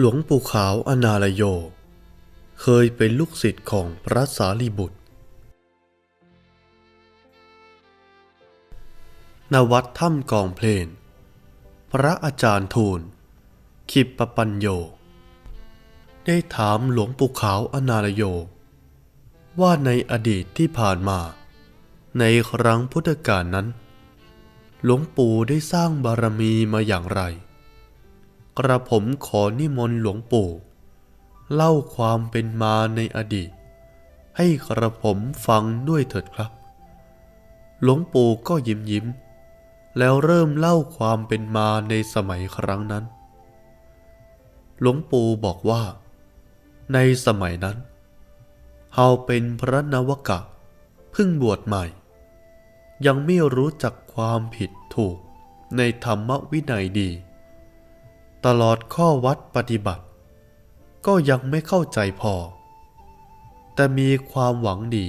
หลวงปู่ขาวอนาลโย เคยเป็นลูกศิษย์ของพระสารีบุตร ณ วัดถ้ำกองเพลน พระอาจารย์ทูล ขิปปปัญโย ได้ถามหลวงปู่ขาวอนาลโย ว่าในอดีตที่ผ่านมา ในครั้งพุทธกาลนั้น หลวงปู่ได้สร้างบารมีมาอย่างไร กระผมขอนิมนต์หลวงปู่ เล่าความเป็นมาในอดีต ให้กระผมฟังด้วยเถิดครับ หลวงปู่ก็ยิ้มยิ้ม แล้วเริ่มเล่าความเป็นมาในสมัยครั้งนั้น หลวงปู่บอกว่า ในสมัยนั้นเฮาเป็นพระนวกะเพิ่งบวชใหม่ ยังไม่รู้จักความผิดถูกในธรรมวินัยดี ตลอดข้อวัดปฏิบัติ ก็ยังไม่เข้าใจพอ แต่มีความหวังดี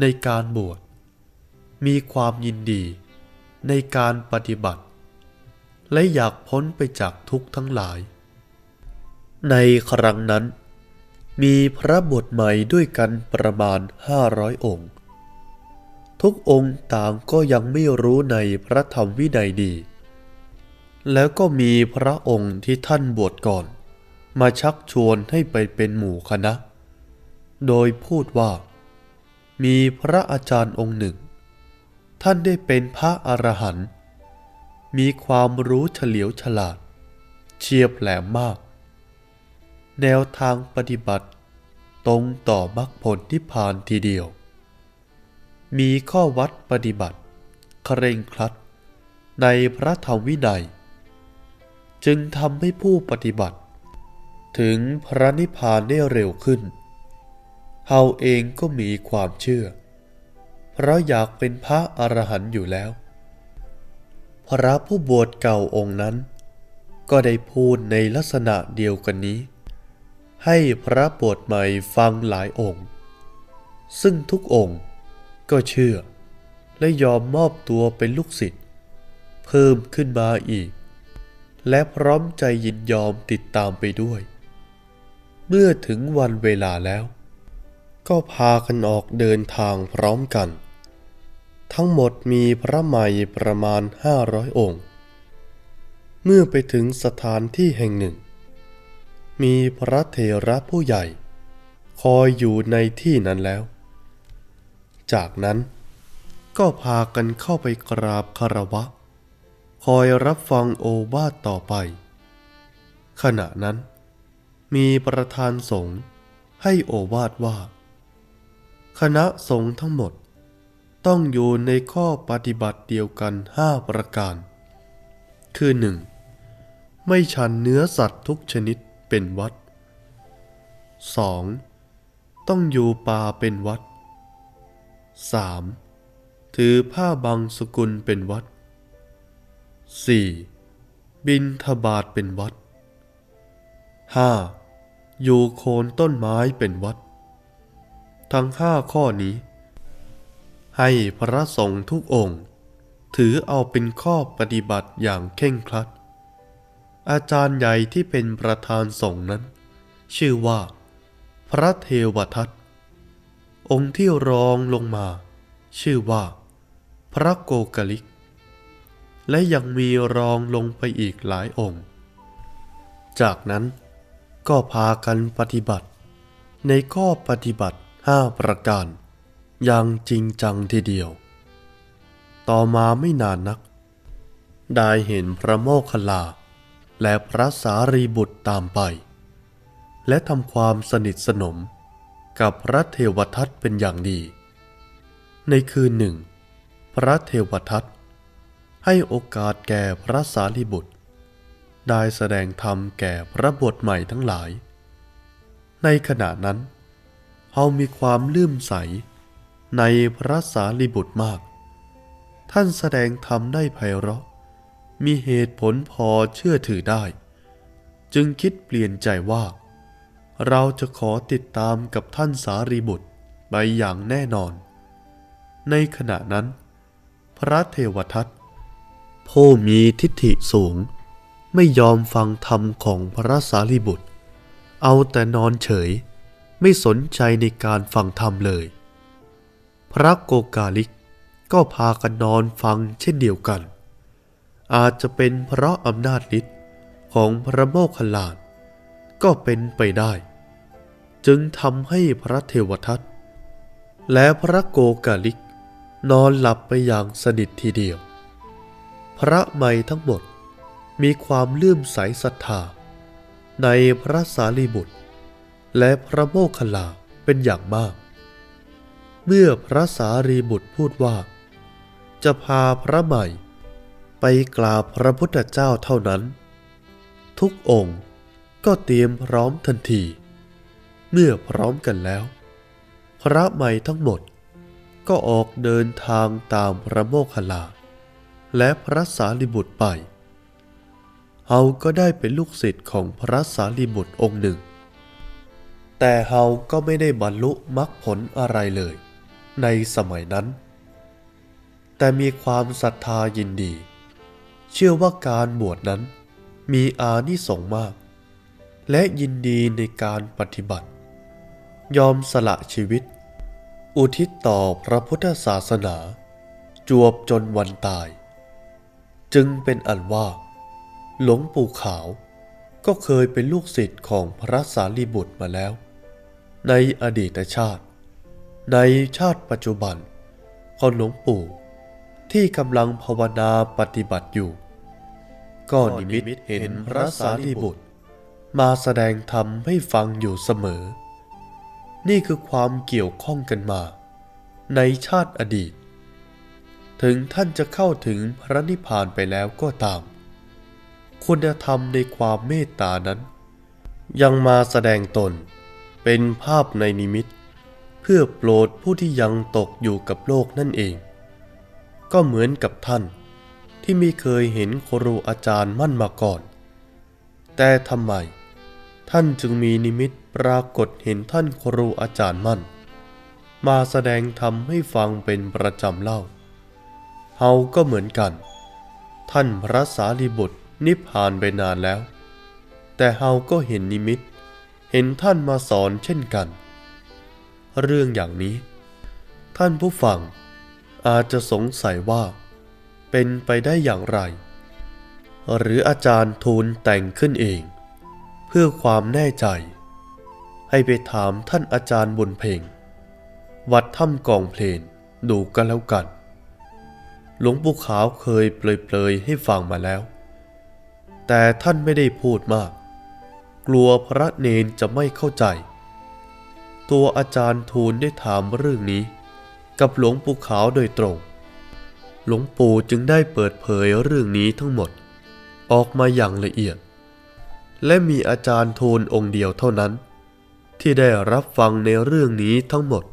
ในการบวช มีความยินดีในการปฏิบัติ และอยากพ้นไปจากทุกข์ทั้งหลาย ในครั้งนั้น มีพระบวชใหม่ด้วยกันประมาณ500องค์ ทุกองค์ต่างก็ยังไม่รู้ในพระธรรมวินัยดี แล้วก็มีพระองค์ที่ท่านบวชก่อน มาชักชวนให้ไปเป็นหมู่คณะ โดยพูดว่า มีพระอาจารย์องค์หนึ่ง ท่านได้เป็นพระอรหันต์มีความรู้เฉลียวฉลาด เฉียบแหลมมาก แนวทางปฏิบัติ ตรงต่อมรรคผลที่ผ่านทีเดียว มีข้อวัดปฏิบัติเคร่งครัดในพระธรรมวินัย จึงทำให้ผู้ปฏิบัติ ถึงพระนิพพานได้เร็วขึ้น เฮาเองก็มีความเชื่อ เพราะอยากเป็นพระอรหันต์อยู่แล้ว พระผู้บวชเก่าองค์นั้น ก็ได้พูดในลักษณะเดียวกันนี้ ให้พระบวชใหม่ฟังหลายองค์ ซึ่งทุกองค์ก็เชื่อและยอมมอบตัวเป็นลูกศิษย์เพิ่มขึ้นมาอีก และพร้อมใจยินยอมติดตามไปด้วย เมื่อถึงวันเวลาแล้ว ก็พากันออกเดินทางพร้อมกัน ทั้งหมดมีพระใหม่ประมาณ500องค์ เมื่อไปถึงสถานที่แห่งหนึ่ง มีพระเถระผู้ใหญ่ คอยอยู่ในที่นั้นแล้ว จากนั้นก็พากันเข้าไปกราบคารวะ คอยรับฟังโอวาทต่อไป ขณะนั้น มีประธานสงฆ์ให้โอวาทว่า คณะสงฆ์ทั้งหมด ต้องอยู่ในข้อปฏิบัติเดียวกันห้าประการ คือหนึ่งไม่ฉันเนื้อสัตว์ทุกชนิดเป็นวัด 2. ต้องอยู่ป่าเป็นวัด 3. ถือผ้าบังสกุลเป็นวัด 4. บินทบาทเป็นวัด 5. อยู่โคนต้นไม้เป็นวัด ทั้งห้าข้อนี้ ให้พระสงฆ์ทุกองค์ ถือเอาเป็นข้อปฏิบัติอย่างเข่งครัด อาจารย์ใหญ่ที่เป็นประธานสงฆ์นั้น ชื่อว่า พระเทวทัตองค์ที่รองลงมา ชื่อว่า พระโกกลิก และยังมีรองลงไปอีกหลายองค์ จากนั้นก็พากันปฏิบัติ ในข้อปฏิบัติห้าประการ อย่างจริงจังทีเดียว ต่อมาไม่นานนัก ได้เห็นพระโมคคัลลา และพระสารีบุตรตามไป และทำความสนิทสนมกับพระเทวทัตเป็นอย่างดี ในคืนหนึ่ง พระเทวทัต ให้โอกาสแก่พระสารีบุตร ได้แสดงธรรมแก่พระบทใหม่ทั้งหลาย ในขณะนั้นเฮามีความลื่มใสในพระสารีบุตรมาก ท่านแสดงธรรมได้ไพเราะ มีเหตุผลพอเชื่อถือได้ จึงคิดเปลี่ยนใจว่า เราจะขอติดตามกับท่านสารีบุตรไปอย่างแน่นอน ในขณะนั้น พระเทวทัต ผู้มีทิฏฐิสูง ไม่ยอมฟังธรรมของพระสารีบุตร เอาแต่นอนเฉย ไม่สนใจในการฟังธรรมเลย พระโกกาลิกก็พากันนอนฟังเช่นเดียวกัน อาจจะเป็นเพราะอำนาจฤทธิ์ของพระโมคคัลลานก็เป็นไปได้ จึงทำให้พระเทวทัตและพระโกกาลิก นอนหลับไปอย่างสนิททีเดียว พระใหม่ทั้งหมดมีความเลื่อมใสศรัทธา ในพระสารีบุตร และพระโมคคัลลาเป็นอย่างมาก เมื่อพระสารีบุตรพูดว่า จะพาพระใหม่ไปกราบพระพุทธเจ้าเท่านั้น ทุกองค์ก็เตรียมพร้อมทันที เมื่อพร้อมกันแล้ว พระใหม่ทั้งหมดก็ออกเดินทางตามพระโมคคัลลา และพระสารีบุตรไป เฮาก็ได้เป็นลูกศิษย์ของพระสารีบุตรองค์หนึ่ง แต่เฮาก็ไม่ได้บรรลุมรรคผลอะไรเลย ในสมัยนั้น แต่มีความศรัทธายินดี เชื่อว่าการบวชนั้นมีอานิสงส์มาก และยินดีในการปฏิบัติ ยอมสละชีวิต อุทิศต่อพระพุทธศาสนา จวบจนวันตาย จึงเป็นอันว่า หลวงปู่ขาวก็เคยเป็นลูกศิษย์ของพระสารีบุตรมาแล้ว ในอดีตชาติ ในชาติปัจจุบันของหลวงปู่ที่กำลังภาวนาปฏิบัติอยู่ ก็นิมิตเห็นพระสารีบุตร มาแสดงธรรมให้ฟังอยู่เสมอ นี่คือความเกี่ยวข้องกันมา ในชาติอดีต ถึงท่านจะเข้าถึงพระนิพพานไปแล้วก็ตาม คุณธรรมในความเมตตานั้น ยังมาแสดงตน เป็นภาพในนิมิต เพื่อโปรดผู้ที่ยังตกอยู่กับโลกนั่นเอง ก็เหมือนกับท่านที่ไม่เคยเห็นครูอาจารย์มั่นมาก่อน แต่ทำไม ท่านจึงมีนิมิตปรากฏเห็นท่านครูอาจารย์มั่น มาแสดงธรรมให้ฟังเป็นประจำเล่า เฮาก็เหมือนกัน ท่านพระสารีบุตรนิพพานไปนานแล้ว แต่เฮาก็เห็นนิมิต เห็นท่านมาสอนเช่นกัน เรื่องอย่างนี้ ท่านผู้ฟังอาจจะสงสัยว่า เป็นไปได้อย่างไร หรืออาจารย์ทูลแต่งขึ้นเอง เพื่อความแน่ใจ ให้ไปถามท่านอาจารย์บุญเพ่งวัดถ้ำกองเพลนดูกันแล้วกัน หลวงปู่ขาวเคยเปลยๆให้ฟังมาแล้ว แต่ท่านไม่ได้พูดมาก กลัวพระเนนจะไม่เข้าใจ ตัวอาจารย์ทูลได้ถามเรื่องนี้ กับหลวงปู่ขาวโดยตรง หลวงปู่จึงได้เปิดเผยเรื่องนี้ทั้งหมด ออกมาอย่างละเอียด และมีอาจารย์ทูลองค์เดียวเท่านั้น ที่ได้รับฟังในเรื่องนี้ทั้งหมด